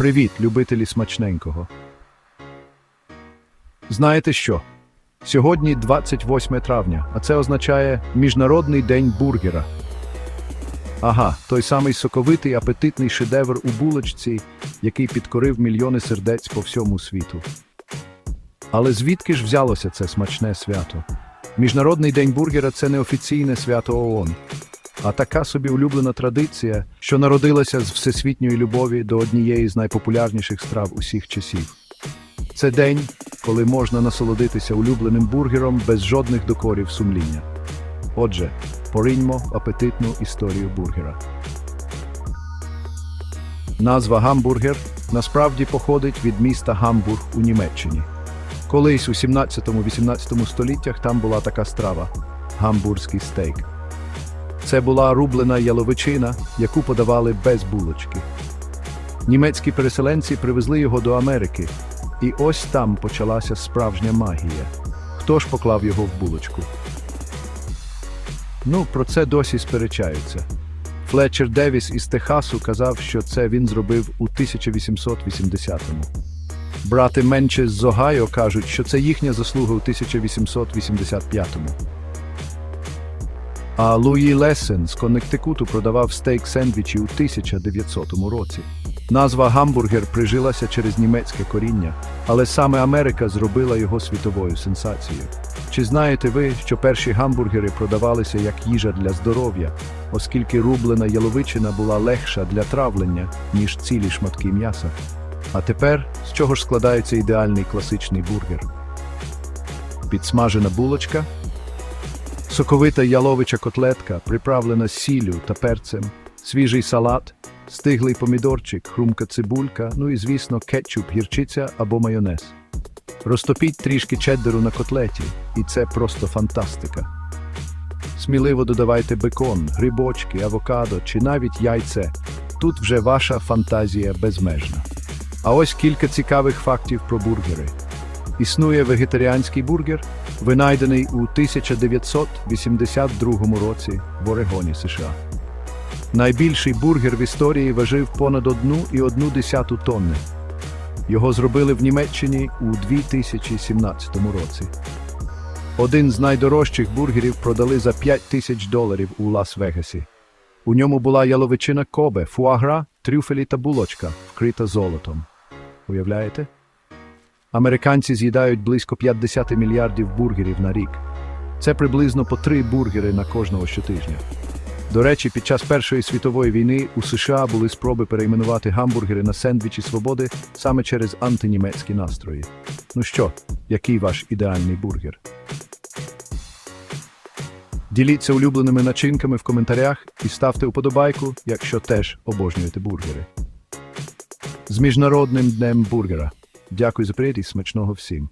Привіт, любителі смачненького. Знаєте що? Сьогодні 28 травня, а це означає Міжнародний день бургера. Ага, той самий соковитий апетитний шедевр у булочці, який підкорив мільйони сердець по всьому світу. Але звідки ж взялося це смачне свято? Міжнародний день бургера це не офіційне свято ООН, а така собі улюблена традиція, що народилася з всесвітньої любові до однієї з найпопулярніших страв усіх часів. Це день, коли можна насолодитися улюбленим бургером без жодних докорів сумління. Отже, пориньмо апетитну історію бургера. Назва гамбургер насправді походить від міста Гамбург у Німеччині. Колись у 17-18 століттях там була така страва гамбурзький стейк. Це була рублена яловичина, яку подавали без булочки. Німецькі переселенці привезли його до Америки, і ось там почалася справжня магія. Хто ж поклав його в булочку? Ну, про це досі сперечаються. Флетчер Девіс із Техасу казав, що це він зробив у 1880-му. Брати Менче з Огайо кажуть, що це їхня заслуга у 1885-му. А Луї Лесен з Коннектикуту продавав стейк сендвічі у 1900 році. Назва гамбургер прижилася через німецьке коріння, але саме Америка зробила його світовою сенсацією. Чи знаєте ви, що перші гамбургери продавалися як їжа для здоров'я, оскільки рублена яловичина була легша для травлення, ніж цілі шматки м'яса? А тепер з чого ж складається ідеальний класичний бургер? Підсмажена булочка, соковита яловича котлетка, приправлена сіллю та перцем, свіжий салат, стиглий помідорчик, хрумка цибулька, ну і, звісно, кетчуп, гірчиця або майонез. Розтопіть трішки чеддеру на котлеті, і це просто фантастика. Сміливо додавайте бекон, грибочки, авокадо чи навіть яйце. Тут вже ваша фантазія безмежна. А ось кілька цікавих фактів про бургери. Існує вегетаріанський бургер, винайдений у 1982 році в Орегоні, США. Найбільший бургер в історії важив понад 1,1 тонни. Його зробили в Німеччині у 2017 році. Один з найдорожчих бургерів продали за 5 тисяч доларів у Лас-Вегасі. У ньому була яловичина кобе, фуагра, трюфелі та булочка, вкрита золотом. Уявляєте? Американці з'їдають близько 50 мільярдів бургерів на рік. Це приблизно по три бургери на кожного щотижня. До речі, під час Першої світової війни у США були спроби перейменувати гамбургери на сендвічі свободи саме через антинімецькі настрої. Ну що, який ваш ідеальний бургер? Діліться улюбленими начинками в коментарях і ставте уподобайку, якщо теж обожнюєте бургери. З Міжнародним днем бургера. Дякую за і смачного всім.